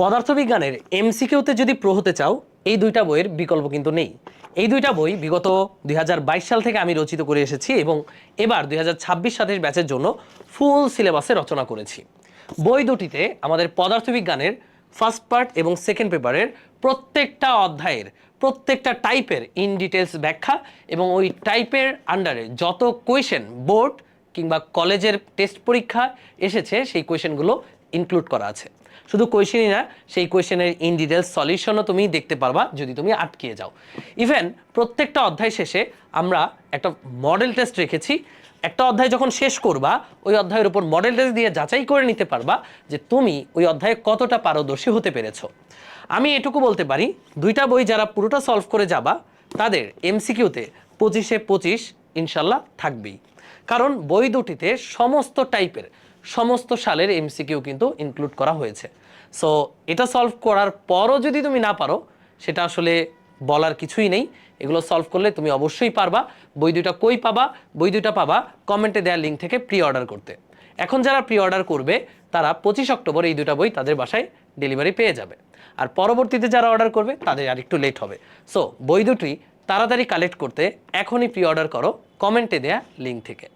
পদার্থবিজ্ঞানের এমসিকিউতে যদি প্রো হতে চাও, এই দুইটা বইয়ের বিকল্প কিন্তু নেই। এই দুইটা বই বিগত দুই হাজার বাইশ সাল থেকে আমি রচিত করে এসেছি এবং এবার দুই হাজার ছাব্বিশ সাতের ব্যাচের জন্য ফুল সিলেবাসে রচনা করেছি। বই দুটিতে আমাদের পদার্থবিজ্ঞানের ফার্স্ট পার্ট এবং সেকেন্ড পেপারের প্রত্যেকটা অধ্যায়ের, প্রত্যেকটা টাইপের ইন ডিটেলস ব্যাখ্যা এবং ওই টাইপের আন্ডারে যত কোয়েশ্চেন বোর্ড কিংবা কলেজের টেস্ট পরীক্ষা এসেছে, সেই কোয়েশ্চেনগুলো ইনক্লুড করা আছে। শুধু কোয়েশ্চেনই না, সেই কোয়েশ্চেনের ইন ডিটেলস সলিউশনও তুমি দেখতে পারবা যদি তুমি আটকিয়ে যাও। ইভেন প্রত্যেকটা অধ্যায় শেষে আমরা একটা মডেল টেস্ট রেখেছি। একটা অধ্যায় যখন শেষ করবা, ওই অধ্যায়ের উপর মডেল টেস্ট দিয়ে যাচাই করে নিতে পারবা যে তুমি ওই অধ্যায়ে কতটা পারদর্শী হতে পেরেছ। আমি এটুকু বলতে পারি, দুইটা বই যারা পুরোটা সলভ করে যাবা, তাদের এমসিকিউতে পঁচিশে পঁচিশ ইনশাল্লাহ থাকবেই। কারণ বই দুটিতে সমস্ত টাইপের, সমস্ত সালের এমসিকিউ কিন্তু ইনক্লুড করা হয়েছে। সো এটা সলভ করার পরও যদি তুমি না পারো, সেটা আসলে বলার কিছুই নেই। এগুলো সলভ করলে তুমি অবশ্যই পারবা। বই দুইটা কই পাবা? বই দুইটা পাবা কমেন্টে দেওয়া লিঙ্ক থেকে প্রি অর্ডার করতে। এখন যারা প্রি অর্ডার করবে, তারা পঁচিশ অক্টোবর এই দুটা বই তাদের বাসায় ডেলিভারি পেয়ে যাবে। আর পরবর্তীতে যারা অর্ডার করবে, তাদের আর একটু লেট হবে। সো বই দুটি তাড়াতাড়ি কালেক্ট করতে এখনই প্রি অর্ডার করো কমেন্টে দেয়া লিঙ্ক থেকে।